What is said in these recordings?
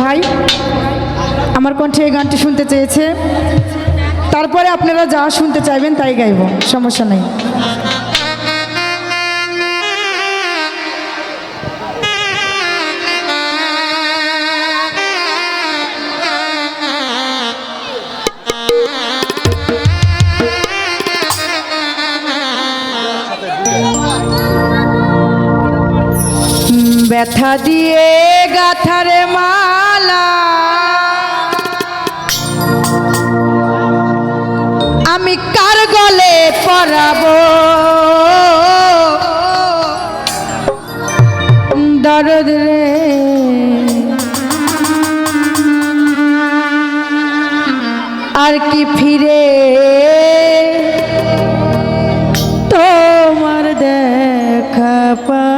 ভাই। আমার কণ্ঠে এই গানটি শুনতে চেয়েছে। তারপরে আপনারা যা শুনতে চাইবেন তাই গাইব, সমস্যা নেই। ব্যথা দিয়ে গাথারে মালা পরাবো দরদ রে। আর কি ফিরে? তোমার দেখা পাবো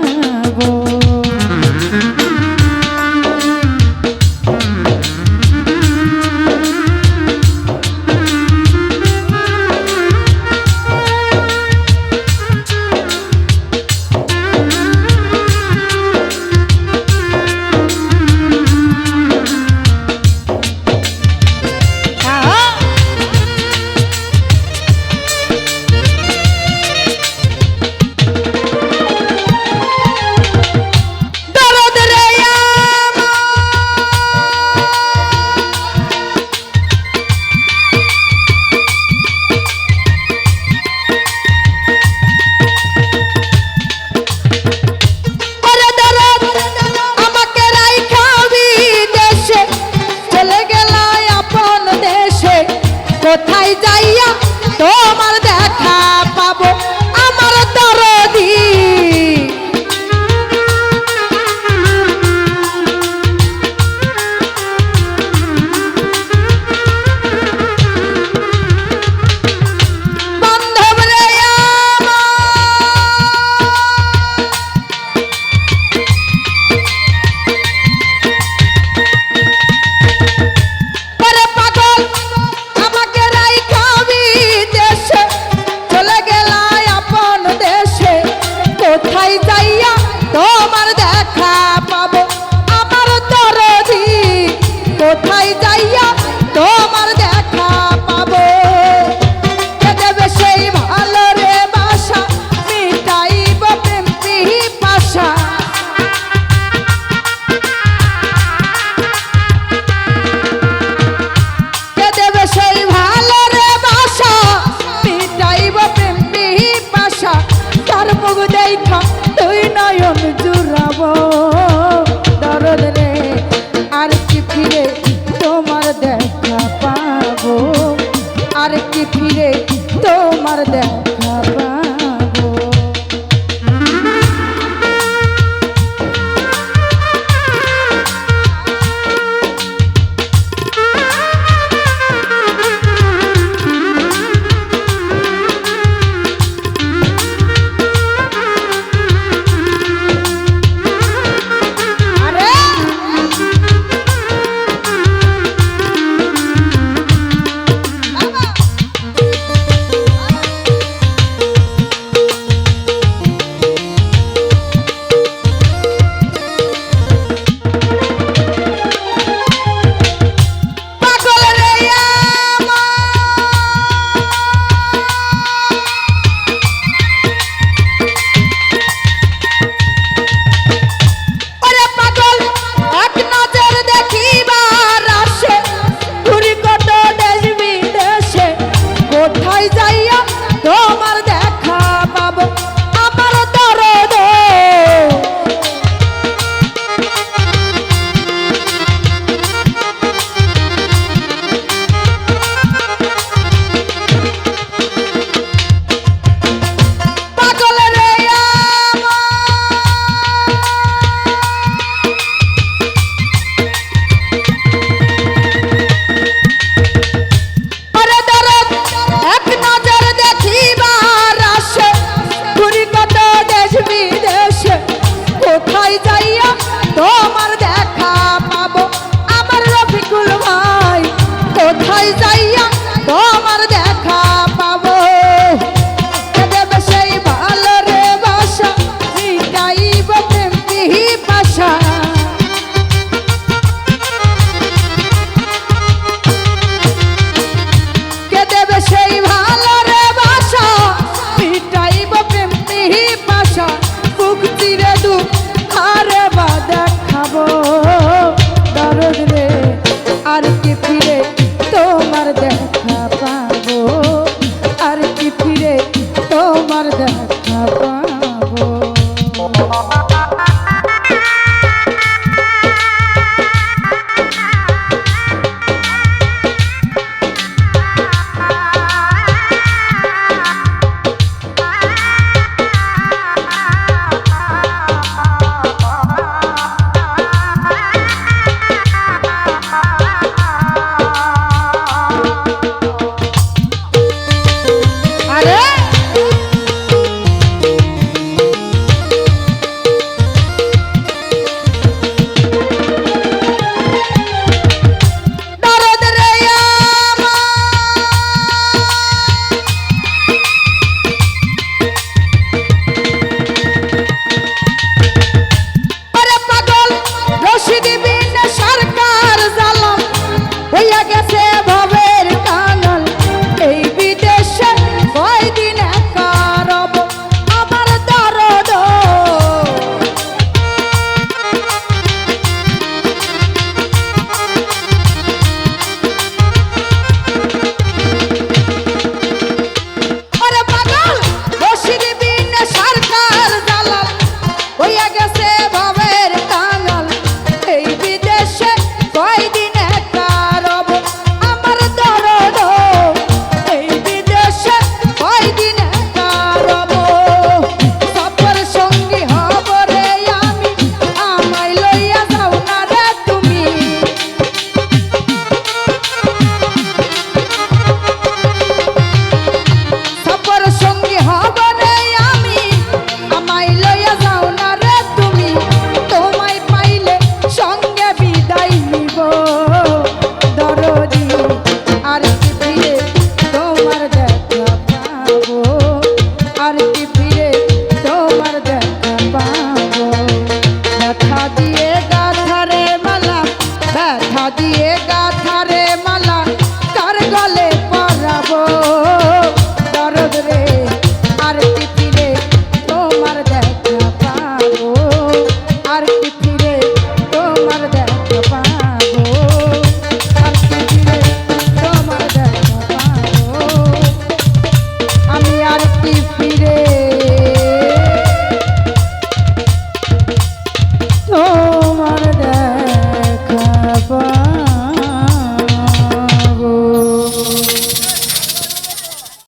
কোথায় যাইয়া তোমার দেখা মুখ তোমার দেখা